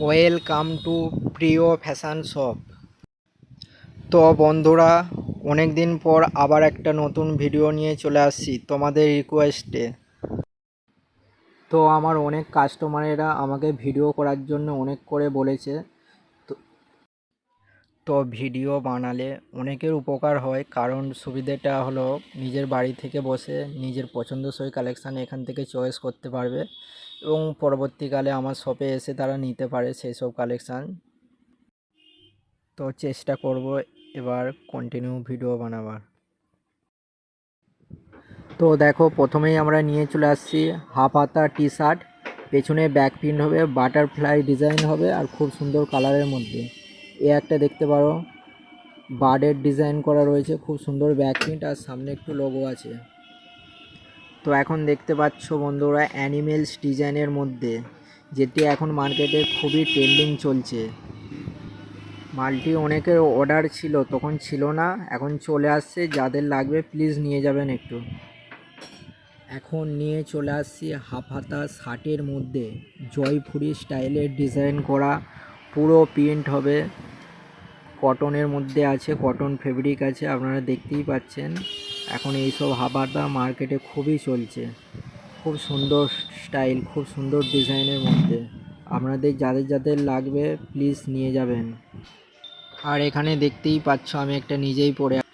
Welcome to প্রিয় fashion shop. তো বন্ধুরা অনেক দিন পর আবার একটা নতুন ভিডিও নিয়ে চলে আসছি তোমাদের রিকোয়েস্টে তো আমার অনেক কাস্টমারেরা আমাকে ভিডিও করার জন্য অনেক করে বলেছে। তো ভিডিও বানালে অনেকের উপকার হয়। কারণ সুবিধাটা হলো নিজের বাড়ি থেকে বসে নিজের পছন্দসই কালেকশান এখান থেকে চয়েস করতে পারবে এবং পরবর্তীকালে আমার শপে এসে তারা নিতে পারে সেই সব কালেকশান তো চেষ্টা করব এবার কন্টিনিউ ভিডিও বানাবার। তো দেখো, প্রথমেই আমরা নিয়ে চলে আসছি হাফ হাতা টি শার্ট পেছনে ব্যাক প্রিন্ট হবে বাটারফ্লাই ডিজাইন হবে আর খুব সুন্দর কালারের মধ্যে। এ একটা দেখতে পারো। বার্ডের ডিজাইন করা রয়েছে, খুব সুন্দর ব্যাক প্রিন্ট আর সামনে একটু লোগো আছে। তো এখন দেখতে পাচ্ছ বন্ধুরা অ্যানিমেলস ডিজাইনের মধ্যে, যেটি এখন মার্কেটে খুবই ট্রেন্ডিং চলছে। মালটি অনেকের অর্ডার ছিল, তখন ছিল না, এখন চলে আসছে। যাদের লাগবে প্লিজ নিয়ে যাবেন একটু। এখন নিয়ে চলে আসছি হাফ হাতা শার্টের মধ্যে। জয়পুরি স্টাইলের ডিজাইন করা, পুরো প্রিন্ট হবে। কটনের মধ্যে আছে, কটন ফেব্রিক আছে, আপনারা দেখতেই পাচ্ছেন। এখন এইসব হাতা মার্কেটে খুবই চলছে। খুব সুন্দর স্টাইল খুব সুন্দর ডিজাইনের মধ্যে। আপনাদের যাদের যাদের লাগবে প্লিজ নিয়ে যাবেন। আর এখানে দেখতেই পাচ্ছ, আমি একটা নিজেই পরে